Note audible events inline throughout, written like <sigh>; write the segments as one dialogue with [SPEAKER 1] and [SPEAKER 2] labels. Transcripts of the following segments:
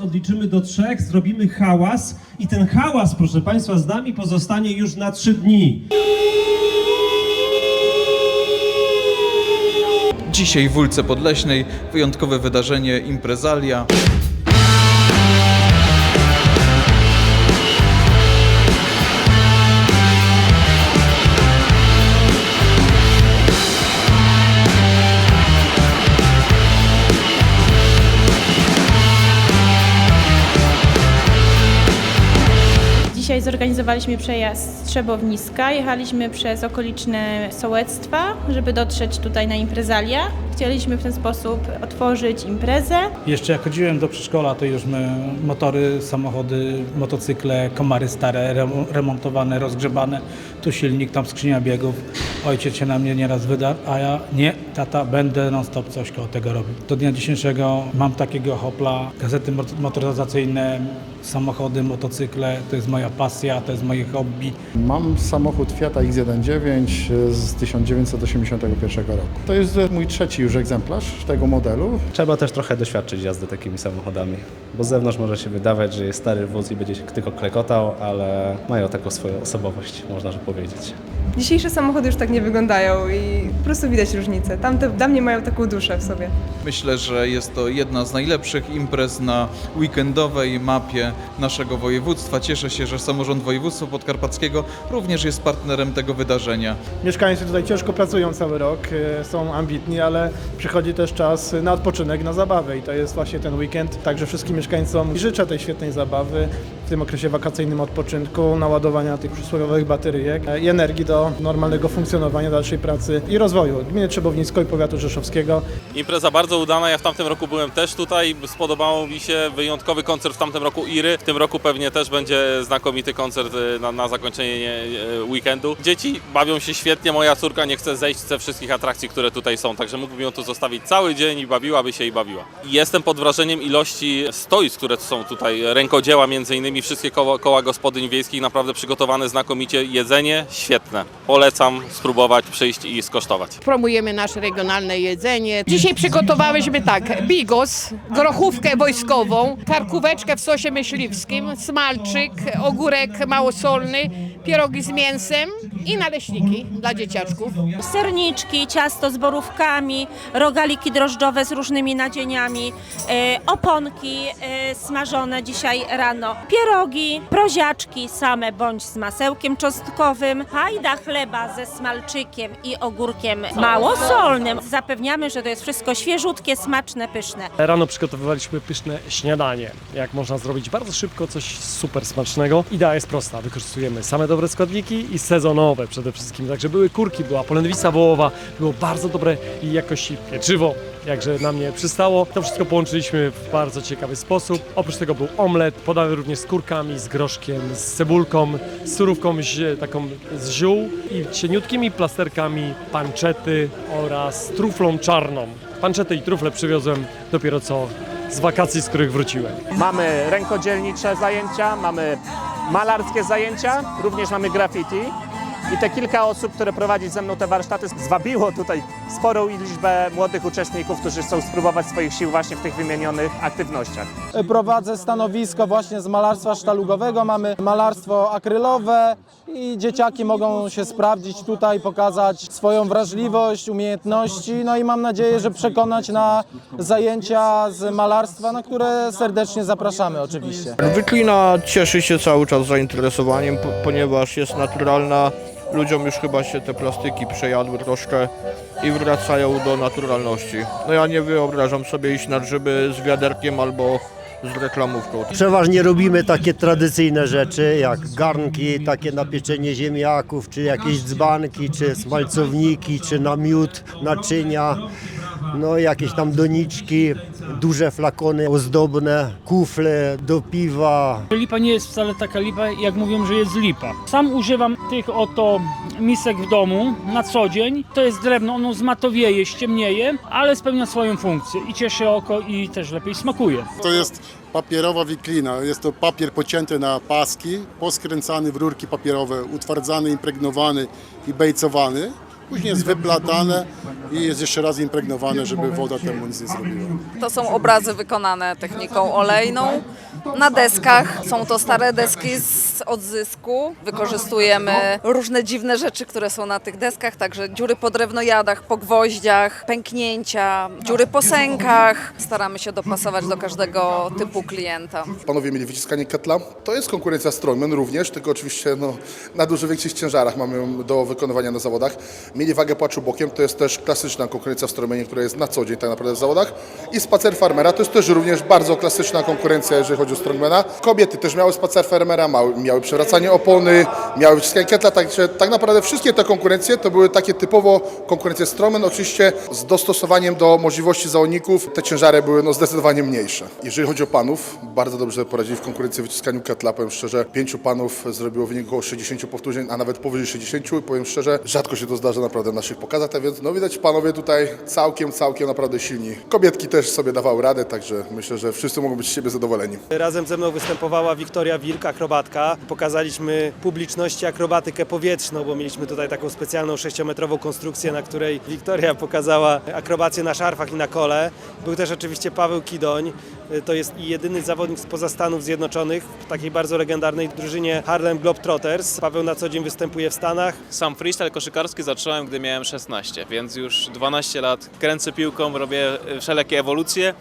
[SPEAKER 1] odliczymy do trzech, zrobimy hałas i ten hałas, proszę Państwa, z nami pozostanie już na trzy dni.
[SPEAKER 2] Dzisiaj w Ulce Podleśnej wyjątkowe wydarzenie imprezalia.
[SPEAKER 3] Dzisiaj zorganizowaliśmy przejazd z Trzebowniska. Jechaliśmy przez okoliczne sołectwa, żeby dotrzeć tutaj na imprezalia. Chcieliśmy w ten sposób otworzyć imprezę.
[SPEAKER 4] Jeszcze jak chodziłem do przedszkola, to już my motory, samochody, motocykle, komary stare, remo- remontowane, rozgrzebane. Tu silnik, tam skrzynia biegów. Ojciec się na mnie nieraz wyda, a ja nie, tata, będę non stop coś koło tego robił. Do dnia dzisiejszego mam takiego hopla, gazety mot- motoryzacyjne, samochody, motocykle. To jest moja pasja, to jest moje hobby.
[SPEAKER 5] Mam samochód Fiata X19 z 1981 roku. To jest mój trzeci już egzemplarz tego modelu.
[SPEAKER 6] Trzeba też trochę doświadczyć jazdy takimi samochodami, bo z zewnątrz może się wydawać, że jest stary wóz i będzie się tylko klekotał, ale mają taką swoją osobowość, można że powiedzieć.
[SPEAKER 7] Dzisiejsze samochody już tak nie wyglądają i po prostu widać różnicę. Tamte dla mnie mają taką duszę w sobie.
[SPEAKER 2] Myślę, że jest to jedna z najlepszych imprez na weekendowej mapie naszego województwa. Cieszę się, że samorząd województwa podkarpackiego również jest partnerem tego wydarzenia.
[SPEAKER 8] Mieszkańcy tutaj ciężko pracują cały rok, e, są ambitni, ale przychodzi też czas na odpoczynek, na zabawę i to jest właśnie ten weekend. Także wszystkim mieszkańcom życzę tej świetnej zabawy tym okresie wakacyjnym odpoczynku, naładowania tych przysłowiowych bateryjek i energii do normalnego funkcjonowania, dalszej pracy i rozwoju gminy Trzebownicko i powiatu rzeszowskiego.
[SPEAKER 9] Impreza bardzo udana, ja w tamtym roku byłem też tutaj, spodobało mi się wyjątkowy koncert w tamtym roku Iry, w tym roku pewnie też będzie znakomity koncert y, na, na zakończenie y, weekendu. Dzieci bawią się świetnie, moja córka nie chce zejść ze wszystkich atrakcji, które tutaj są, także mógłbym ją tu zostawić cały dzień i bawiłaby się i bawiła. Jestem pod wrażeniem ilości stoisk, które są tutaj, rękodzieła między innymi, wszystkie koła, koła gospodyń wiejskich, naprawdę przygotowane znakomicie, jedzenie świetne. Polecam spróbować, przyjść i skosztować.
[SPEAKER 10] promujemy nasze regionalne jedzenie. Dzisiaj przygotowałyśmy tak, bigos, grochówkę wojskową, karkóweczkę w sosie myśliwskim, smalczyk, ogórek małosolny, pierogi z mięsem i naleśniki dla dzieciaczków.
[SPEAKER 11] serniczki, ciasto z borówkami, rogaliki drożdżowe z różnymi nadzieniami, e, oponki e, smażone dzisiaj rano, pierogi, proziaczki same bądź z masełkiem czosnkowym, fajda chleba ze smalczykiem i ogórkiem małosolnym. Zapewniamy, że to jest wszystko świeżutkie, smaczne, pyszne.
[SPEAKER 1] Rano przygotowywaliśmy pyszne śniadanie. Jak można zrobić bardzo szybko coś super smacznego. Idea jest prosta. Wykorzystujemy same dobre składniki i sezonowe przede wszystkim. Także były kurki, była polędwica wołowa, było bardzo dobre i jakości pieczywo. Jakże na mnie przystało. To wszystko połączyliśmy w bardzo ciekawy sposób. Oprócz tego był omlet, podany również z kurkami, z groszkiem, z cebulką, z surówką zi- taką z ziół i cieniutkimi plasterkami panczety oraz truflą czarną. Panczety i trufle przywiozłem dopiero co z wakacji, z których wróciłem.
[SPEAKER 12] Mamy rękodzielnicze zajęcia, mamy malarskie zajęcia, również mamy graffiti. I te kilka osób, które prowadzi ze mną te warsztaty, zwabiło tutaj sporą liczbę młodych uczestników, którzy chcą spróbować swoich sił właśnie w tych wymienionych aktywnościach.
[SPEAKER 8] Prowadzę stanowisko właśnie z malarstwa sztalugowego. Mamy malarstwo akrylowe i dzieciaki mogą się sprawdzić tutaj, pokazać swoją wrażliwość, umiejętności. No i mam nadzieję, że przekonać na zajęcia z malarstwa, na które serdecznie zapraszamy oczywiście.
[SPEAKER 5] Wyklina cieszy się cały czas zainteresowaniem, po- ponieważ jest naturalna. Ludziom już chyba się te plastyki przejadły troszkę i wracają do naturalności. No ja nie wyobrażam sobie iść na grzyby z wiaderkiem albo z reklamówką.
[SPEAKER 6] Przeważnie robimy takie tradycyjne rzeczy, jak garnki, takie na pieczenie ziemniaków, czy jakieś dzbanki, czy smalcowniki, czy na miód, naczynia. No jakieś tam doniczki, duże flakony ozdobne, kufle do piwa,
[SPEAKER 4] Lipa nie jest wcale taka lipa, jak mówią, że jest lipa. Sam używam tych oto misek w domu na co dzień. To jest drewno, ono zmatowieje, ściemnieje, ale spełnia swoją funkcję i cieszy oko i też lepiej smakuje.
[SPEAKER 5] To jest papierowa wiklina. Jest to papier pocięty na paski, poskręcany w rurki papierowe, utwardzany, impregnowany i bejcowany. Później jest wyplatane i jest jeszcze raz impregnowane, żeby woda temu nic nie zrobiła.
[SPEAKER 13] To są obrazy wykonane techniką olejną. Na deskach są to stare deski z odzysku. Wykorzystujemy różne dziwne rzeczy, które są na tych deskach, także dziury po drewnojadach, po gwoździach, pęknięcia, dziury po sękach. Staramy się dopasować do każdego typu klienta.
[SPEAKER 14] Panowie mieli wyciskanie ketla. To jest konkurencja Strongman również, tylko oczywiście no, na dużo większych ciężarach mamy ją do wykonywania na zawodach. Mieli wagę płaczu bokiem, to jest też klasyczna konkurencja w Strongmanie, która jest na co dzień tak naprawdę w zawodach. I spacer farmera, to jest też również bardzo klasyczna konkurencja, jeżeli chodzi o Strongmana. Kobiety też miały spacer farmera, miały, przewracanie opony, miały wyciskanie ketla, także tak naprawdę wszystkie te konkurencje to były takie typowo konkurencje Strongman, oczywiście z dostosowaniem do możliwości zawodników. Te ciężary były no, zdecydowanie mniejsze. Jeżeli chodzi o panów, bardzo dobrze poradzili w konkurencji w wyciskaniu ketla. Powiem szczerze, pięciu panów zrobiło wynik około 60 powtórzeń, a nawet powyżej 60. I powiem szczerze, rzadko się to zdarza naprawdę w naszych pokazach, tak więc no widać panowie tutaj całkiem, całkiem naprawdę silni. Kobietki też sobie dawały radę, także myślę, że wszyscy mogą być z siebie zadowoleni.
[SPEAKER 7] Razem ze mną występowała Wiktoria Wilk, akrobatka. Pokazaliśmy publiczności akrobatykę powietrzną, bo mieliśmy tutaj taką specjalną sześciometrową konstrukcję, na której Wiktoria pokazała akrobację na szarfach i na kole. Był też oczywiście Paweł Kidoń. To jest jedyny zawodnik spoza Stanów Zjednoczonych w takiej bardzo legendarnej drużynie Harlem Globetrotters. Paweł na co dzień występuje w Stanach.
[SPEAKER 9] Sam freestyle koszykarski zacząłem, gdy miałem 16, więc już 12 lat kręcę piłką, robię y, wszelakie ewolucje.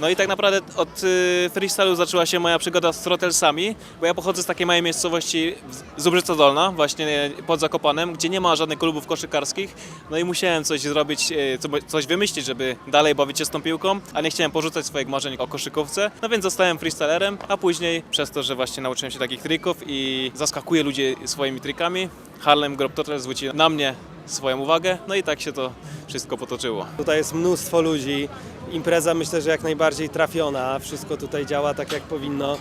[SPEAKER 9] No i tak naprawdę od y, freestylu zaczęła się moja przygoda z throttlesami, bo ja pochodzę z takiej małej miejscowości Zubrzyca Dolna, właśnie pod Zakopanem, gdzie nie ma żadnych klubów koszykarskich. No i musiałem coś zrobić, y, co- coś wymyślić, żeby dalej bawić się z tą piłką, a nie chciałem porzucać swoich marzeń o koszykówce. No więc zostałem freestylerem, a później przez to, że właśnie nauczyłem się takich trików i zaskakuję ludzi swoimi trikami, Harlem Globetrotters zwrócił na mnie swoją uwagę, no i tak się to wszystko potoczyło.
[SPEAKER 7] Tutaj jest mnóstwo ludzi. Impreza myślę, że jak najbardziej trafiona. Wszystko tutaj działa tak jak powinno,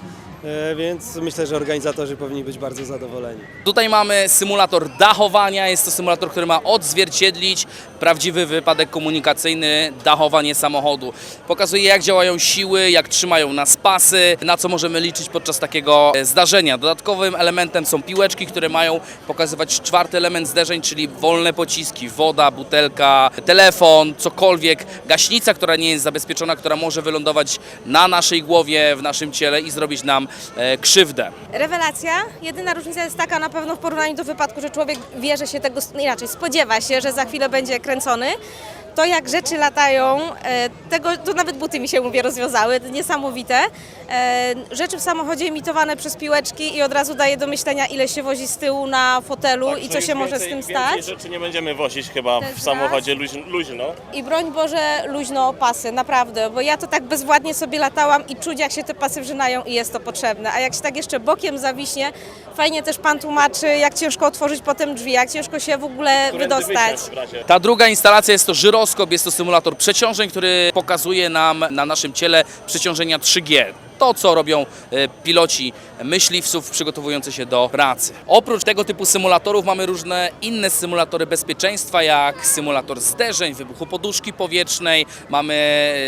[SPEAKER 7] więc myślę, że organizatorzy powinni być bardzo zadowoleni.
[SPEAKER 15] Tutaj mamy symulator dachowania. Jest to symulator, który ma odzwierciedlić prawdziwy wypadek komunikacyjny, dachowanie samochodu. Pokazuje, jak działają siły, jak trzymają nas pasy, na co możemy liczyć podczas takiego e, zdarzenia. Dodatkowym elementem są piłeczki, które mają pokazywać czwarty element zderzeń, czyli wolne pociski, woda, butelka, telefon, cokolwiek, gaśnica, która nie jest zabezpieczona, która może wylądować na naszej głowie, w naszym ciele i zrobić nam e, krzywdę.
[SPEAKER 16] Rewelacja. Jedyna różnica jest taka na pewno w porównaniu do wypadku, że człowiek wie, że się tego inaczej spodziewa się, że za chwilę będzie kręcony. To jak rzeczy latają, e, tego, to nawet buty mi się mówię rozwiązały, niesamowite. E, Rzeczy w samochodzie imitowane przez piłeczki i od razu daje do myślenia, ile się wozi z tyłu na fotelu i co się może z tym stać.
[SPEAKER 17] rzeczy nie będziemy wozić chyba
[SPEAKER 16] Też
[SPEAKER 17] w samochodzie luźno. luźno.
[SPEAKER 16] I broń Boże, luźno pasy, naprawdę, bo ja to tak bezwładnie sobie latałam i czuć, jak się te pasy wrzynają i jest to potrzebne. A jak się tak jeszcze bokiem zawiśnie, fajnie też Pan tłumaczy, jak ciężko otworzyć potem drzwi, jak ciężko się w ogóle wydostać.
[SPEAKER 15] Ta druga instalacja jest to żyroskop, jest to symulator przeciążeń, który pokazuje nam na naszym ciele przeciążenia 3G. To, co robią e, piloci myśliwców przygotowujący się do pracy. Oprócz tego typu symulatorów mamy różne inne symulatory bezpieczeństwa, jak symulator zderzeń, wybuchu poduszki powietrznej, mamy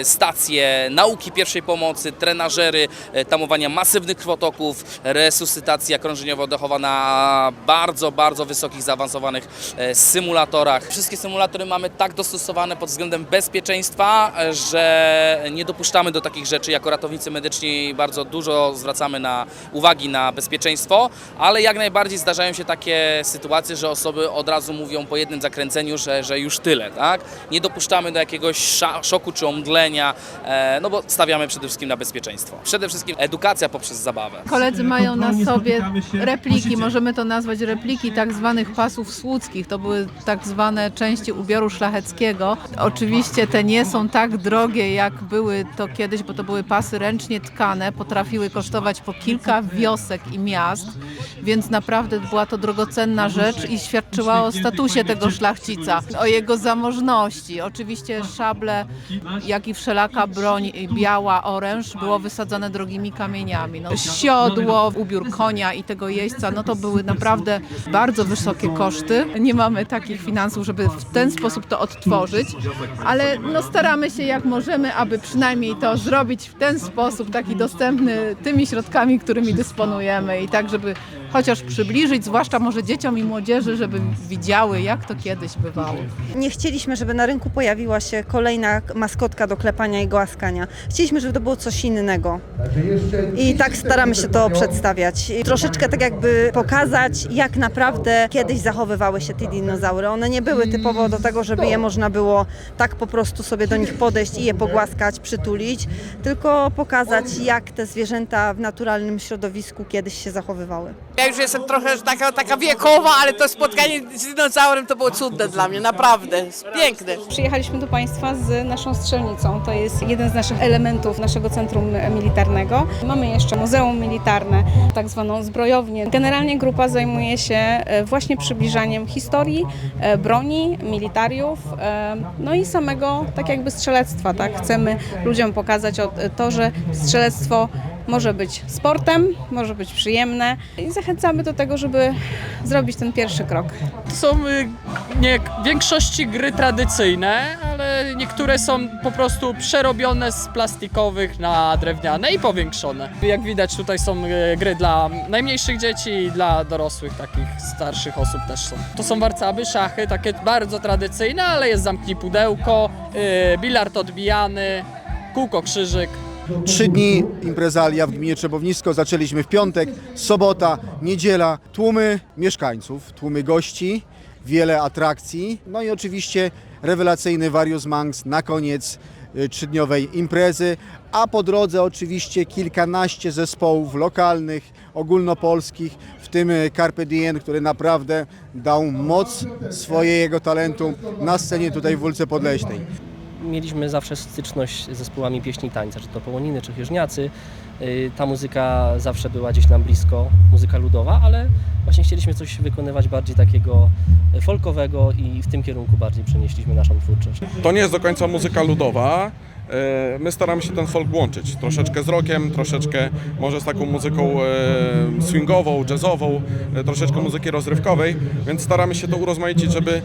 [SPEAKER 15] stacje nauki pierwszej pomocy, trenażery, e, tamowania masywnych krwotoków, resuscytacja krążeniowo-oddechowa na bardzo, bardzo wysokich, zaawansowanych e, symulatorach. Wszystkie symulatory mamy tak dostosowane pod względem bezpieczeństwa, e, że nie dopuszczamy do takich rzeczy. Jako ratownicy medyczni bardzo dużo zwracamy na uwagi na bezpieczeństwo, ale jak najbardziej zdarzają się takie sytuacje, że osoby od razu mówią po jednym zakręceniu, że, że już tyle, tak? Nie dopuszczamy do jakiegoś szoku czy omdlenia, e, no bo stawiamy przede wszystkim na bezpieczeństwo. Przede wszystkim edukacja poprzez zabawę.
[SPEAKER 18] Koledzy mają na sobie repliki, możemy to nazwać repliki tak zwanych pasów słudzkich. To były tak zwane części ubioru szlacheckiego. Oczywiście te nie są tak drogie, jak były to kiedyś, bo to były pasy ręcznie tkane. Potrafiły kosztować po kilka wiosek i miast, więc naprawdę była to drogocenna rzecz i świadczyła o statusie tego szlachcica, o jego zamożności. Oczywiście szable, jak i wszelaka broń biała, oręż było wysadzone drogimi kamieniami. No, siodło, ubiór konia i tego jeźdźca, no to były naprawdę bardzo wysokie koszty. Nie mamy takich finansów, żeby w ten sposób to odtworzyć, ale no staramy się jak możemy, aby przynajmniej to zrobić w ten sposób, taki dostępny tymi środkami, którymi dysponujemy i tak, żeby chociaż przybliżyć, zwłaszcza może dzieciom i młodzieży, żeby widziały, jak to kiedyś bywało.
[SPEAKER 19] Nie chcieliśmy, żeby na rynku pojawiła się kolejna maskotka do klepania i głaskania. Chcieliśmy, żeby to było coś innego. I tak staramy się to przedstawiać. I troszeczkę tak jakby pokazać, jak naprawdę kiedyś zachowywały się te dinozaury. One nie były typowo do tego, żeby je można było tak po prostu sobie do nich podejść i je pogłaskać, przytulić, tylko pokazać, jak te zwierzęta w naturalnym środowisku kiedyś się zachowywały.
[SPEAKER 10] Ja już jestem trochę taka, taka wiekowa, ale to spotkanie z dinozaurem to było cudne dla mnie, naprawdę. Piękne.
[SPEAKER 20] Przyjechaliśmy do Państwa z naszą strzelnicą. To jest jeden z naszych elementów naszego centrum militarnego. Mamy jeszcze muzeum militarne, tak zwaną zbrojownię. Generalnie grupa zajmuje się e, właśnie przybliżaniem historii, e, broni, militariów, e, no i samego tak jakby strzelectwa. Tak? Chcemy ludziom pokazać to, że strzelectwo może być sportem, może być przyjemne i zachęcamy do tego, żeby zrobić ten pierwszy krok.
[SPEAKER 3] Są y, nie, w większości gry tradycyjne, ale niektóre są po prostu przerobione z plastikowych na drewniane i powiększone. Jak widać tutaj są y, gry dla najmniejszych dzieci i dla dorosłych, takich starszych osób też są. To są warcaby, szachy, takie bardzo tradycyjne, ale jest zamknij pudełko, y, bilard odbijany, kółko krzyżyk.
[SPEAKER 21] Trzy dni imprezalia w gminie Trzebownisko. Zaczęliśmy w piątek, sobota, niedziela. Tłumy mieszkańców, tłumy gości, wiele atrakcji. No i oczywiście rewelacyjny Various Manx na koniec y, trzydniowej imprezy. A po drodze oczywiście kilkanaście zespołów lokalnych, ogólnopolskich, w tym Carpe Diem, który naprawdę dał moc swojego talentu na scenie tutaj w Wólce Podleśnej.
[SPEAKER 22] Mieliśmy zawsze styczność z zespołami pieśni i tańca, czy to Połoniny, czy Chieżniacy. Y, Ta muzyka zawsze była gdzieś nam blisko, muzyka ludowa, ale właśnie chcieliśmy coś wykonywać bardziej takiego folkowego i w tym kierunku bardziej przenieśliśmy naszą twórczość.
[SPEAKER 23] To nie jest do końca muzyka ludowa. E, My staramy się ten folk łączyć. Troszeczkę z rockiem, troszeczkę może z taką muzyką e, swingową, jazzową, e, troszeczkę muzyki rozrywkowej, więc staramy się to urozmaicić, żeby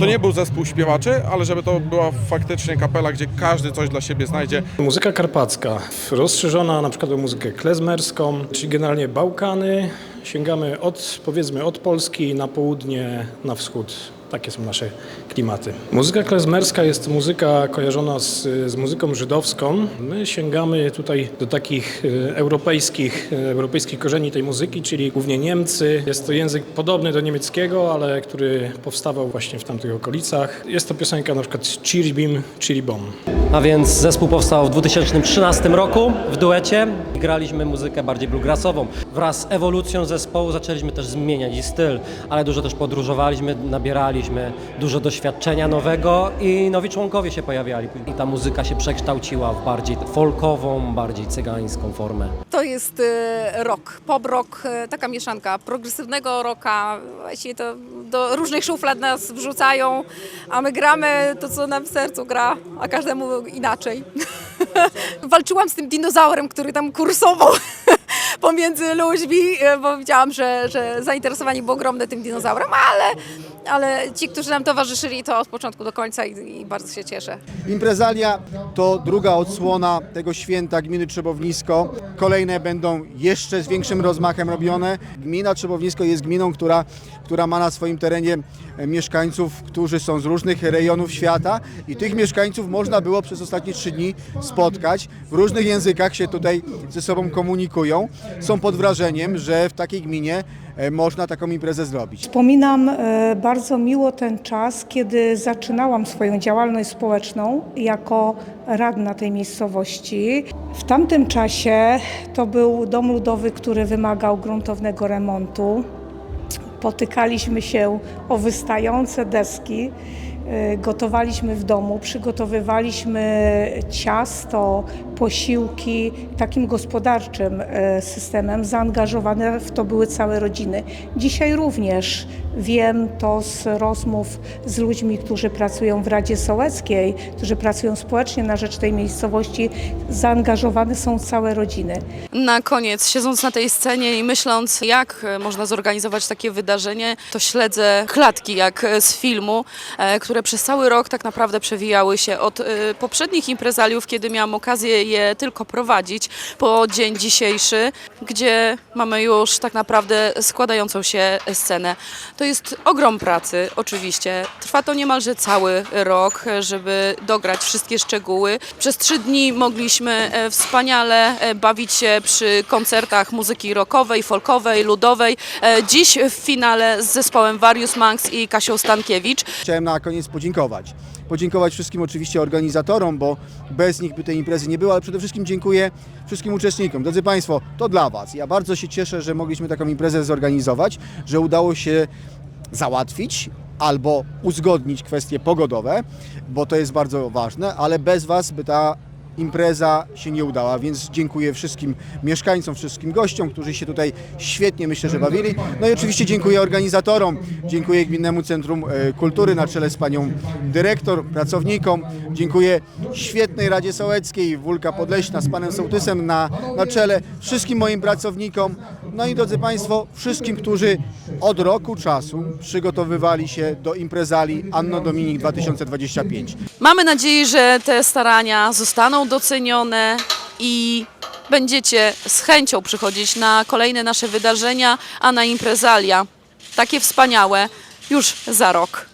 [SPEAKER 23] to nie był zespół śpiewaczy, ale żeby to była faktycznie kapela, gdzie każdy coś dla siebie znajdzie.
[SPEAKER 24] Muzyka karpacka, rozszerzona na przykład o muzykę klezmerską, czyli generalnie Bałkany. Sięgamy od, powiedzmy, od Polski na południe, na wschód. Takie są nasze klimaty. Muzyka klezmerska jest muzyka kojarzona z, z muzyką żydowską. My sięgamy tutaj do takich e, europejskich, e, europejskich korzeni tej muzyki, czyli głównie Niemcy. Jest to język podobny do niemieckiego, ale który powstawał właśnie w tamtych okolicach. Jest to piosenka na przykład Chiribim, Chiribom.
[SPEAKER 7] A więc zespół powstał w 2013 roku w duecie. Graliśmy muzykę bardziej bluegrassową. Wraz z ewolucją zespołu zaczęliśmy też zmieniać styl, ale dużo też podróżowaliśmy, nabieraliśmy dużo doświadczenia nowego i nowi członkowie się pojawiali. I ta muzyka się przekształciła w bardziej folkową, bardziej cygańską formę.
[SPEAKER 13] To jest e, rock, pop rock, e, taka mieszanka progresywnego rocka. Właściwie to do różnych szuflad nas wrzucają, a my gramy to, co nam w sercu gra, a każdemu inaczej. <laughs> Walczyłam z tym dinozaurem, który tam kursował <laughs> pomiędzy ludźmi, bo widziałam, że, że zainteresowanie było ogromne tym dinozaurem, ale, ale ci, którzy nam towarzyszyli, to od początku do końca i, i bardzo się cieszę.
[SPEAKER 21] Imprezalia to druga odsłona tego święta gminy Trzebownisko. Kolejne będą jeszcze z większym rozmachem robione. Gmina Trzebownisko jest gminą, która, która ma na swoim terenie mieszkańców, którzy są z różnych rejonów świata i tych mieszkańców można było przez ostatnie trzy dni spotkać. W różnych językach się tutaj ze sobą komunikują. Są pod wrażeniem, że w takiej gminie można taką imprezę zrobić.
[SPEAKER 25] Wspominam e, bardzo miło ten czas, kiedy zaczynałam swoją działalność społeczną jako radna tej miejscowości. W tamtym czasie to był dom ludowy, który wymagał gruntownego remontu. Potykaliśmy się o wystające deski. e, Gotowaliśmy w domu, przygotowywaliśmy ciasto, posiłki takim gospodarczym e, systemem. Zaangażowane w to były całe rodziny. Dzisiaj również wiem to z rozmów z ludźmi, którzy pracują w Radzie Sołeckiej, którzy pracują społecznie na rzecz tej miejscowości. Zaangażowane są całe rodziny.
[SPEAKER 26] Na koniec, siedząc na tej scenie i myśląc, jak e, można zorganizować takie wydarzenie, to śledzę klatki jak e, z filmu, które przez cały rok tak naprawdę przewijały się od poprzednich imprezaliów, kiedy miałam okazję je tylko prowadzić, po dzień dzisiejszy, gdzie mamy już tak naprawdę składającą się scenę. To jest ogrom pracy, oczywiście. Trwa to niemalże cały rok, żeby dograć wszystkie szczegóły. Przez trzy dni mogliśmy e, wspaniale e, bawić się przy koncertach muzyki rockowej, folkowej, ludowej. E, Dziś w finale z zespołem Various Monks i Kasią Stankiewicz.
[SPEAKER 21] Chciałem na koniec podziękować. Podziękować wszystkim oczywiście organizatorom, bo bez nich by tej imprezy nie było, ale przede wszystkim dziękuję wszystkim uczestnikom. Drodzy Państwo, to dla Was. Ja bardzo się cieszę, że mogliśmy taką imprezę zorganizować, że udało się załatwić albo uzgodnić kwestie pogodowe, bo to jest bardzo ważne, ale bez Was by ta impreza się nie udała, więc dziękuję wszystkim mieszkańcom, wszystkim gościom, którzy się tutaj świetnie myślę, że bawili. No i oczywiście dziękuję organizatorom, dziękuję Gminnemu Centrum e, Kultury na czele z panią dyrektor, pracownikom, dziękuję świetnej Radzie Sołeckiej, Wólka Podleśna z panem Sołtysem na, na czele, wszystkim moim pracownikom, no i drodzy Państwo, wszystkim, którzy od roku czasu przygotowywali się do imprezali Anno Dominik 2025.
[SPEAKER 26] Mamy nadzieję, że te starania zostaną docenione i będziecie z chęcią przychodzić na kolejne nasze wydarzenia, a na imprezalia takie wspaniałe już za rok.